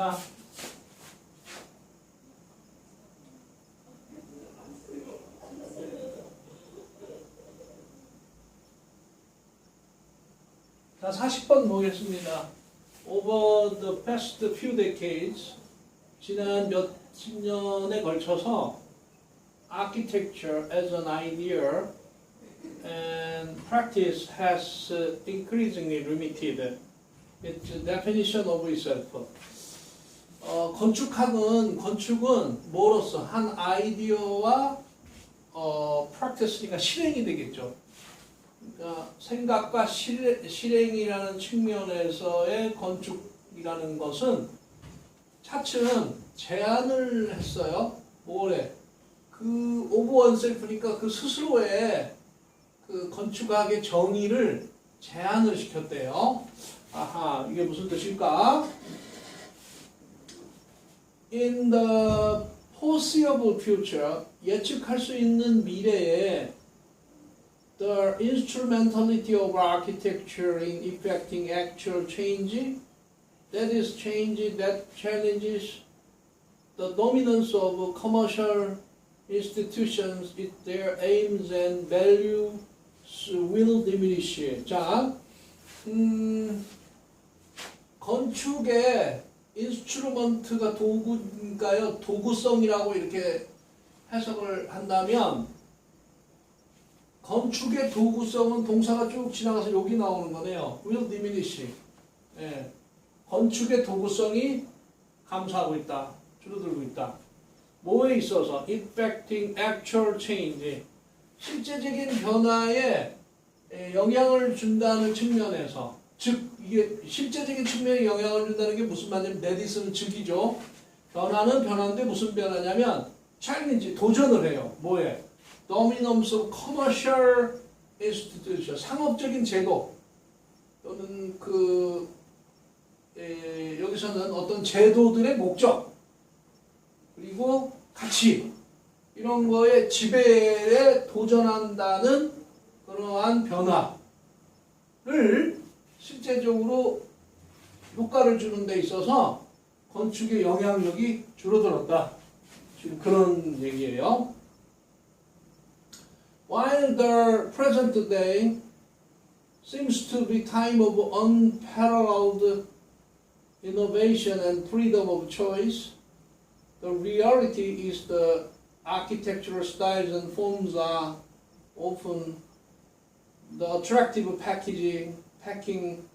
자. 자, 40번 보겠습니다. Over the past few decades, 지난 몇십 년에 걸쳐서 architecture as an idea and practice has uh, increasingly limited its definition of itself. 어, 건축학은 건축은 뭐로서 한 아이디어와 어, practice니까 실행이 되겠죠. 그러니까 생각과 실행, 실행이라는 측면에서의 건축이라는 것은 차츠는 제안을 했어요. 뭐래? 그 오브 원 셀프니까 그 스스로의 그 건축학의 정의를 제안을 시켰대요. 아하, 이게 무슨 뜻일까? In the foreseeable future, 예측할 수 있는 미래에 the instrumentality of architecture in effecting actual change, that is change that challenges the dominance of commercial institutions, it, their aims and values will diminish. 자, 음, 건축의 인스트루먼트가 도구인가요? 도구성이라고 이렇게 해석을 한다면 건축의 도구성은 동사가 쭉 지나가서 여기 나오는 거네요. will diminish. 예. 건축의 도구성이 감소하고 있다. 줄어들고 있다. 뭐에 있어서 effecting actual change. 실제적인 변화에 에, 영향을 준다는 측면에서 즉 이게 실제적인 측면에 영향을 준다는 게 무슨 말이냐면 내디스는 즉이죠. 변화는 변화인데 무슨 변화냐면 챌린지 도전을 해요. 뭐에? dominance of commercial institution 상업적인 제도 또는 그 에, 여기서는 어떤 제도들의 목적 그리고 가치 이런 거에 지배에 도전한다는 그러한 변화를 실제적으로 효과를 주는 데 있어서 건축의 영향력이 줄어들었다. 지금 그런 얘기예요. While the present day seems to be time of unparalleled innovation and freedom of choice, the reality is the architectural styles and forms are often the attractive packaging, packing,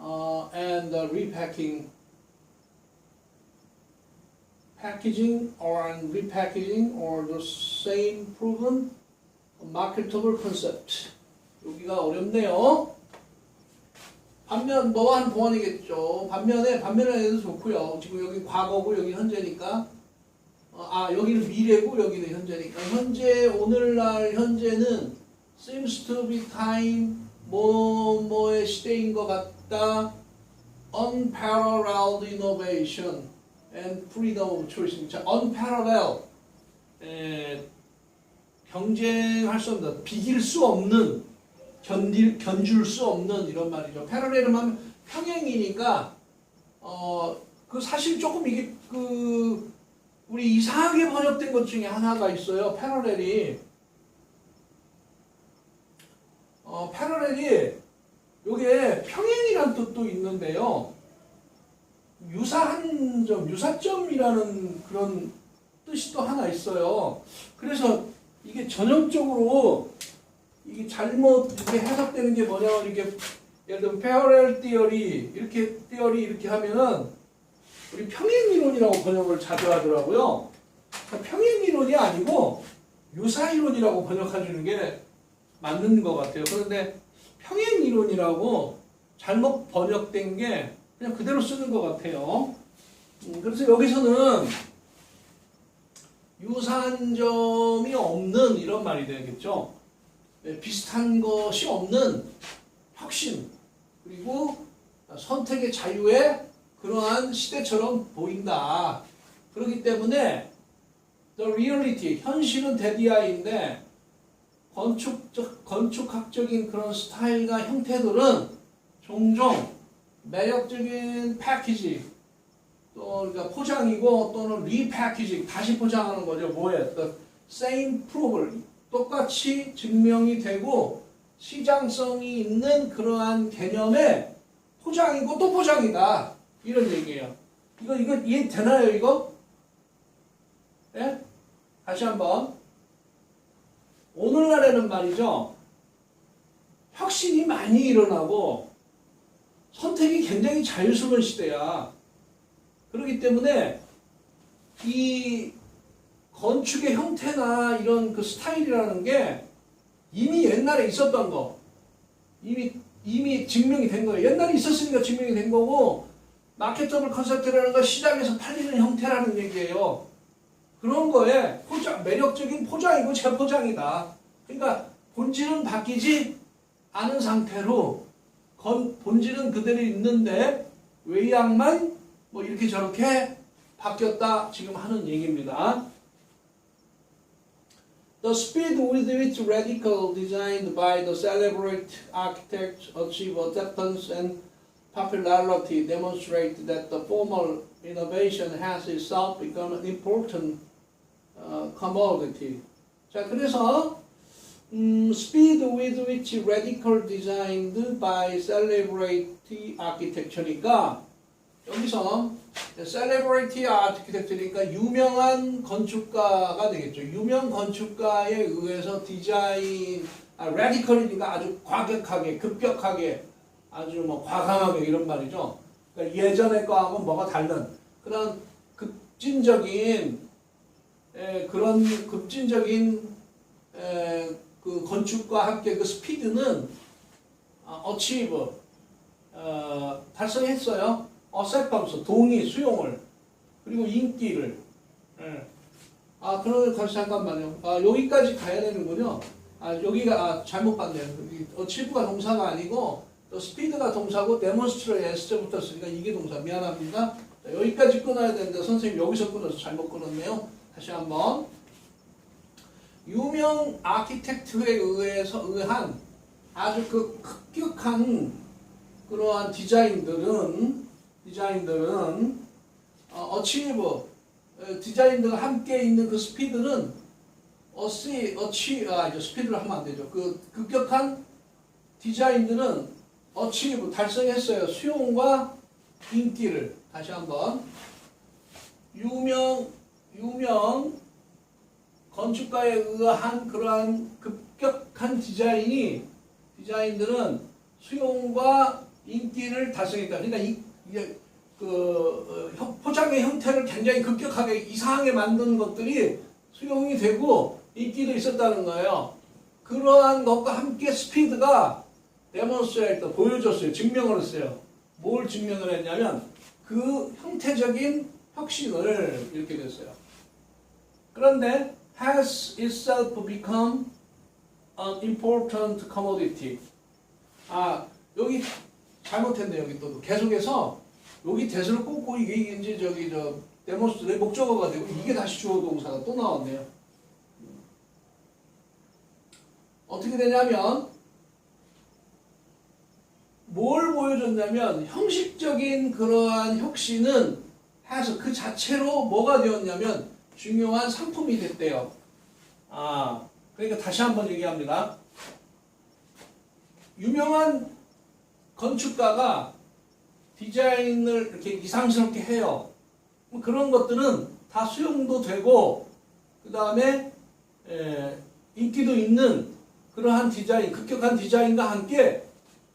uh, and the repacking, packaging or repackaging or the same proven marketable concept. 여기가 어렵네요. 반면 뭐한 보완이겠죠. 반면에 반면에 대해서 좋고요. 지금 여기 과거고 여기 현재니까 어, 아 여기는 미래고 여기는 현재니까 현재 오늘날 현재는 seems to be time 뭐 뭐의 시대인 것 같다. unparalleled innovation and freedom of choice. 자, unparalleled 에, 경쟁할 수 없는 비길 수 없는 견딜 견줄 수 없는 이런 말이죠. 패러렐은 하면 평행이니까 어 그 사실 조금 이게 그 우리 이상하게 번역된 것 중에 하나가 있어요. 패러렐이 어 패러렐이 요게 평행이란 뜻도 있는데요. 유사한 점, 유사점이라는 그런 뜻이 또 하나 있어요. 그래서 이게 전형적으로 이게 잘못 이렇게 해석되는 게 뭐냐면 이게 예를 들면 페어렐 띠어리 이렇게 띠어리 이렇게 하면은 우리 평행 이론이라고 번역을 자주 하더라고요. 평행 이론이 아니고 유사 이론이라고 번역해주는 게 맞는 것 같아요. 그런데 평행 이론이라고 잘못 번역된 게 그냥 그대로 쓰는 것 같아요. 음, 그래서 여기서는 유사한 점이 없는 이런 말이 되겠죠. 네, 비슷한 것이 없는 혁신 그리고 선택의 자유의 그러한 시대처럼 보인다. 그렇기 때문에 the reality 현실은 데디아인데 건축적 건축학적인 그런 스타일과 형태들은 종종 매력적인 패키지 또 그러니까 포장이고 또는 리패키징 다시 포장하는 거죠. 뭐에? The same provable 똑같이 증명이 되고 시장성이 있는 그러한 개념의 포장이고 또 포장이다 이런 얘기예요. 이거 이거 이해 되나요 이거? 예? 다시 한번 오늘날에는 말이죠 혁신이 많이 일어나고 선택이 굉장히 자유스러운 시대야. 그렇기 때문에 이 건축의 형태나 이런 그 스타일이라는 게 이미 옛날에 있었던 거 이미 이미 증명이 된 거예요. 옛날에 있었으니까 증명이 된 거고 마케터블 컨셉트라는 건 시장에서 팔리는 형태라는 얘기예요. 그런 거에 포장 매력적인 포장이고 재포장이다. 그러니까 본질은 바뀌지 않은 상태로 건, 본질은 그대로 있는데 외양만 뭐 이렇게 저렇게 바뀌었다 지금 하는 얘기입니다. The speed with which radical designed by the celebrated architects achieve acceptance and popularity demonstrate that the formal innovation has itself become an important uh, commodity. 자, 그래서 음, speed with which radical designed by celebrity architecture니까 여기서 celebrity architecture니까 유명한 건축가가 되겠죠. 유명 건축가에 의해서 디자인 아, radical이니까 아주 과격하게 급격하게 아주 뭐 과감하게 이런 말이죠. 그러니까 예전의 거하고 뭐가 다른 그런 급진적인 에, 그런 급진적인 에, 그 건축과 함께 그 스피드는 어, achieve 어, 달성했어요. acceptance 동의 수용을 그리고 인기를 예. 아 그러면 다시 잠깐만요. 아 여기까지 가야 되는군요. 아 여기가 아, 잘못 봤네요. achieve가 동사가 아니고 또 스피드가 동사고 데몬스트레 S자 붙었으니까 이게 동사 미안합니다. 자, 여기까지 끊어야 되는데 선생님 여기서 끊어서 잘못 끊었네요. 다시 한번 유명 아키텍트에 의해서 의한 아주 그 급격한 그러한 디자인들은 디자인들은 어, 어치브 어, 디자인들과 함께 있는 그 스피드는 어시 어치 아 이제 스피드를 하면 안 되죠. 그 급격한 디자인들은 어치브 달성했어요. 수용과 인기를 다시 한번 유명 유명 건축가에 의한 그러한 급격한 디자인이 디자인들은 수용과 인기를 달성했다. 그러니까 이, 이게 그 어, 형- 포장의 형태를 굉장히 급격하게 이상하게 만드는 것들이 수용이 되고 인기도 있었다는 거예요. 그러한 것과 함께 스피드가 데몬스트레이터 보여줬어요. 증명을 했어요. 뭘 증명을 했냐면 그 형태적인 혁신을 이렇게 됐어요. 그런데 has itself become an important commodity. 아 여기 잘못했네 여기 또 계속해서 여기 대수를 꽂고 이게 이제 저기 저 데몬스트레 목적어가 되고 이게 다시 주어 동사가 또 나왔네요. 어떻게 되냐면 뭘 보여줬냐면 형식적인 그러한 혁신은 해서 그 자체로 뭐가 되었냐면 중요한 상품이 됐대요. 아, 그러니까 다시 한번 얘기합니다. 유명한 건축가가 디자인을 이렇게 이상스럽게 해요. 뭐 그런 것들은 다 수용도 되고, 그 다음에 인기도 있는 그러한 디자인, 급격한 디자인과 함께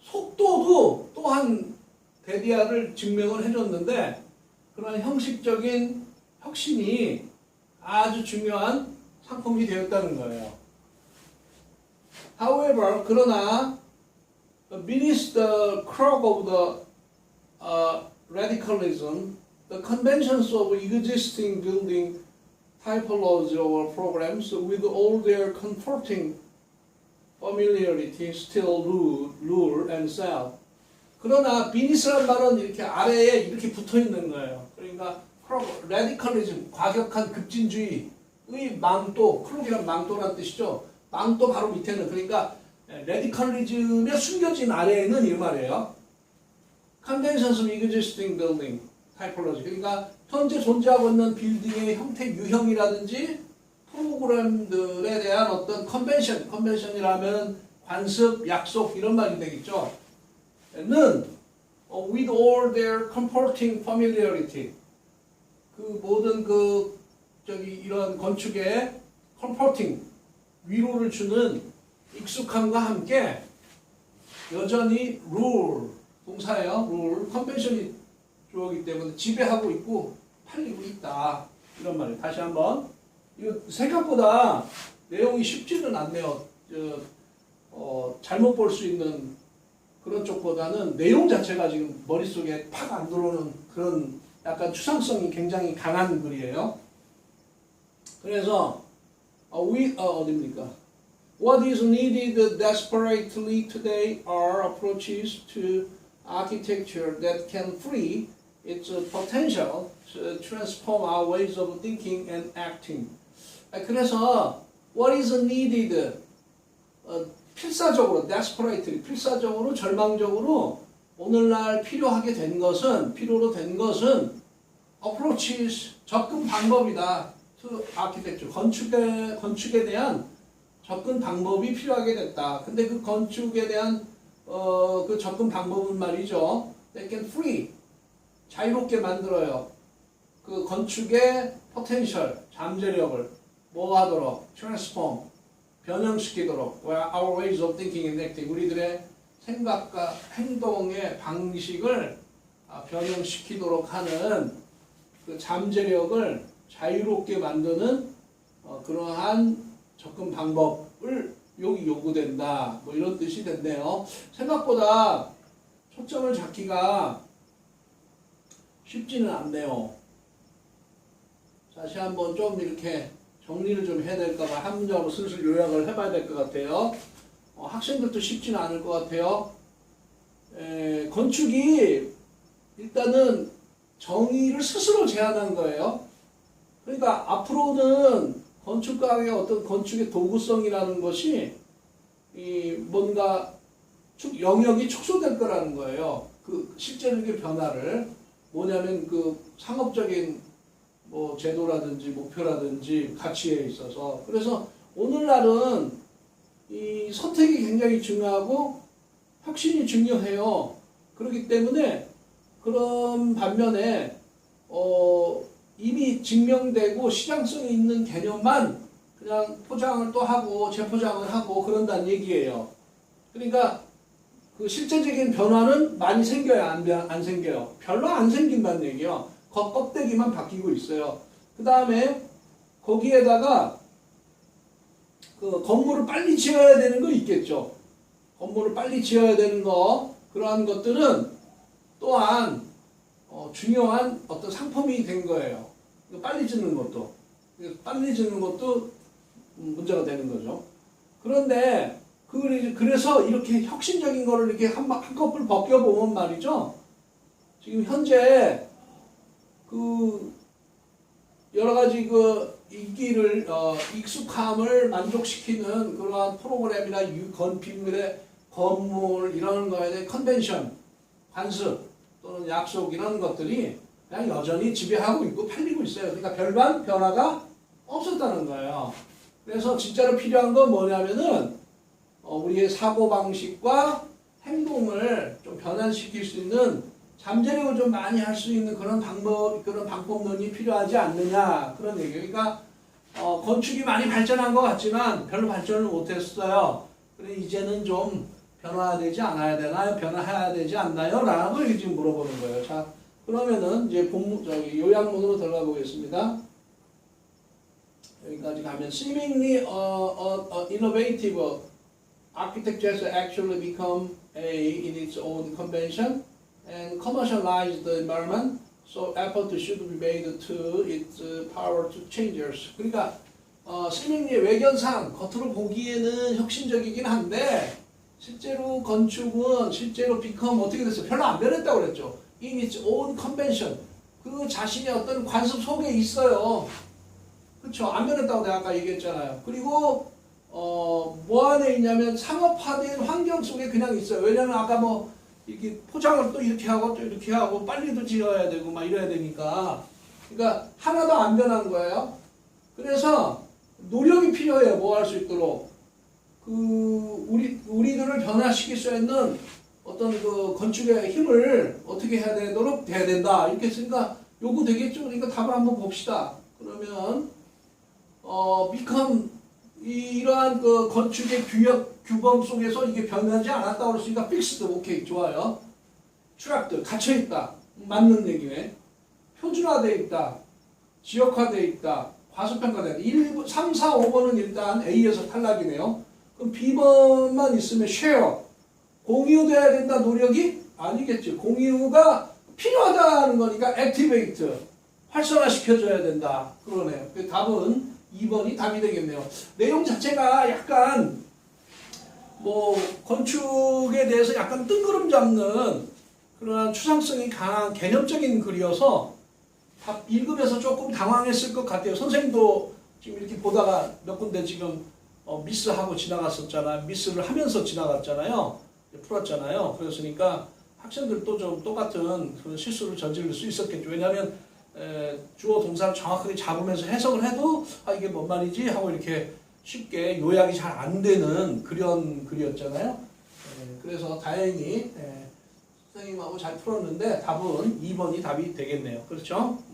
속도도 또한 데디아를 증명을 해줬는데, 그런 형식적인 혁신이 아주 중요한 상품이 되었다는 거예요. However, 그러나 beneath the crock of the uh, radicalism, the conventions of existing building typology or programs, with all their comforting familiarity, still rule, rule and sell. 그러나 비니스란 말은 이렇게 아래에 이렇게 붙어 있는 거예요. 그러니까 레디컬리즘, 과격한 급진주의의 망토, 크록이란 망토란 뜻이죠. 망토 바로 밑에는 그러니까 레디컬리즘에 숨겨진 아래에는 이 말이에요. Of existing building. 그러니까 현재 존재하고 있는 빌딩의 형태 유형이라든지 프로그램들에 대한 어떤 컨벤션, 컨벤션이라면 관습, 약속 이런 말이 되겠죠. 는 어, with all their comforting familiarity 그 모든 그 저기 이런 건축에 comforting 위로를 주는 익숙함과 함께 여전히 rule 동사예요. rule 컨벤션이 주어기 때문에 지배하고 있고 팔리고 있다 이런 말이에요. 다시 한번 이거 생각보다 내용이 쉽지는 않네요. 저, 어, 잘못 볼 수 있는 그런 쪽보다는 내용 자체가 지금 머릿속에 팍 안 들어오는 그런 약간 추상성이 굉장히 강한 글이에요. 그래서 어, we, 어, 어딥니까? What is needed desperately today are approaches to architecture that can free its potential to transform our ways of thinking and acting. 아, 그래서 what is needed 어, 필사적으로 desperately 필사적으로 절망적으로 오늘날 필요하게 된 것은 필요로 된 것은 approaches 접근 방법이다. to architecture 건축에 건축에 대한 접근 방법이 필요하게 됐다. 근데 그 건축에 대한 어, 그 접근 방법은 말이죠. They can free 자유롭게 만들어요. 그 건축의 포텐셜 잠재력을 뭐 하도록 transform 변형시키도록 our ways of thinking and acting 우리들의 생각과 행동의 방식을 아, 변형시키도록 하는 그 잠재력을 자유롭게 만드는 어, 그러한 접근 방법을 여기 요구된다. 뭐 이런 뜻이 됐네요. 생각보다 초점을 잡기가 쉽지는 않네요. 다시 한번 좀 이렇게 정리를 좀 해야 될까봐 한 문장으로 슬슬 요약을 해봐야 될 것 같아요. 어, 학생들도 쉽지는 않을 것 같아요. 에, 건축이 일단은 정의를 스스로 제안한 거예요. 그러니까 앞으로는 건축가의 어떤 건축의 도구성이라는 것이 이 뭔가 축- 영역이 축소될 거라는 거예요. 그 실제적인 변화를 뭐냐면 그 상업적인 뭐 제도라든지 목표라든지 가치에 있어서 그래서 오늘날은 이 선택이 굉장히 중요하고 혁신이 중요해요. 그렇기 때문에 그런 반면에 어 이미 증명되고 시장성이 있는 개념만 그냥 포장을 또 하고 재포장을 하고 그런다는 얘기예요. 그러니까 그 실제적인 변화는 많이 생겨야 안, 변- 안 생겨요. 별로 안 생긴다는 얘기요. 겉 껍데기만 바뀌고 있어요. 그 다음에 거기에다가 그 건물을 빨리 지어야 되는 거 있겠죠. 건물을 빨리 지어야 되는 거 그러한 것들은 또한 어, 중요한 어떤 상품이 된 거예요. 빨리 짓는 것도 빨리 짓는 것도 음, 문제가 되는 거죠. 그런데 그 그래서 이렇게 혁신적인 거를 이렇게 한, 바- 한꺼풀 벗겨보면 말이죠. 지금 현재 그 여러 가지 그 인기를 어, 익숙함을 만족시키는 그러한 프로그램이나 유, 건축물의 건물 이런 거에 대한 컨벤션, 관습 또는 약속 이런 것들이 그냥 여전히 지배하고 있고 팔리고 있어요. 그러니까 별반 변화가 없었다는 거예요. 그래서 진짜로 필요한 건 뭐냐면은 어, 우리의 사고 방식과 행동을 좀 변환시킬 수 있는 잠재력을 좀 많이 할 수 있는 그런 방법, 그런 방법론이 필요하지 않느냐 그런 얘기예요. 그러니까 어, 건축이 많이 발전한 것 같지만 별로 발전을 못했어요. 그래 이제는 좀 변화되지 않아야 되나요? 변화해야 되지 않나요? 라고 이렇게 지금 물어보는 거예요. 자, 그러면은 이제 본문 저기 요약문으로 들어가 보겠습니다. 여기까지 가면 seemingly uh, uh, innovative architecture has actually become a in its own convention and commercialized the environment. So effort should be made to its uh, power to changes. 그러니까 어, seemingly 외견상 겉으로 보기에는 혁신적이긴 한데 실제로 건축은 실제로 become 어떻게 됐어요? 별로 안 변했다고 그랬죠. In its own convention. 그 자신의 어떤 관습 속에 있어요. 그렇죠. 안 변했다고 내가 아까 얘기했잖아요. 그리고 어, 뭐 안에 있냐면 상업화된 환경 속에 그냥 있어요. 왜냐면 아까 뭐 이렇게 포장을 또 이렇게 하고 또 이렇게 하고 빨리도 지어야 되고 막 이래야 되니까 그러니까 하나도 안 변한 거예요. 그래서 노력이 필요해요. 뭐 할 수 있도록 그 우리 우리들을 변화시킬 수 있는 어떤 그 건축의 힘을 어떻게 해야 되도록 돼야 된다 이렇게 했으니까 요거 되겠죠. 그러니까 답을 한번 봅시다. 그러면 어 become 이- 이러한 그 건축의 규약 규범 속에서 이게 변하지 않았다 그랬으니까 fixed 오케이 좋아요. 추락들 갇혀 있다 맞는 얘기네. 표준화돼 있다. 지역화돼 있다. 과소평가돼 있다. 1, 3, 4, 5번은 일단 A에서 탈락이네요. 그럼 B번만 있으면 share 공유돼야 된다 노력이 아니겠죠. 공유가 필요하다는 거니까 activate 활성화시켜줘야 된다. 그러네요. 그 답은 2번이 답이 되겠네요. 내용 자체가 약간 뭐 건축에 대해서 약간 뜬구름 잡는 그런 추상성이 강한 개념적인 글이어서 답 읽으면서 조금 당황했을 것 같아요. 선생님도 지금 이렇게 보다가 몇 군데 지금 어, 미스하고 지나갔었잖아요. 미스를 하면서 지나갔잖아요. 풀었잖아요. 그랬으니까 학생들도 좀 똑같은 그런 실수를 저지를 수 있었겠죠. 왜냐하면 에, 주어 동사를 정확하게 잡으면서 해석을 해도 아 이게 뭔 말이지 하고 이렇게 쉽게 요약이 잘 안 되는 그런 글이었잖아요. 에, 그래서 다행히 에, 선생님하고 잘 풀었는데 답은 2번이 답이 되겠네요. 그렇죠? 음.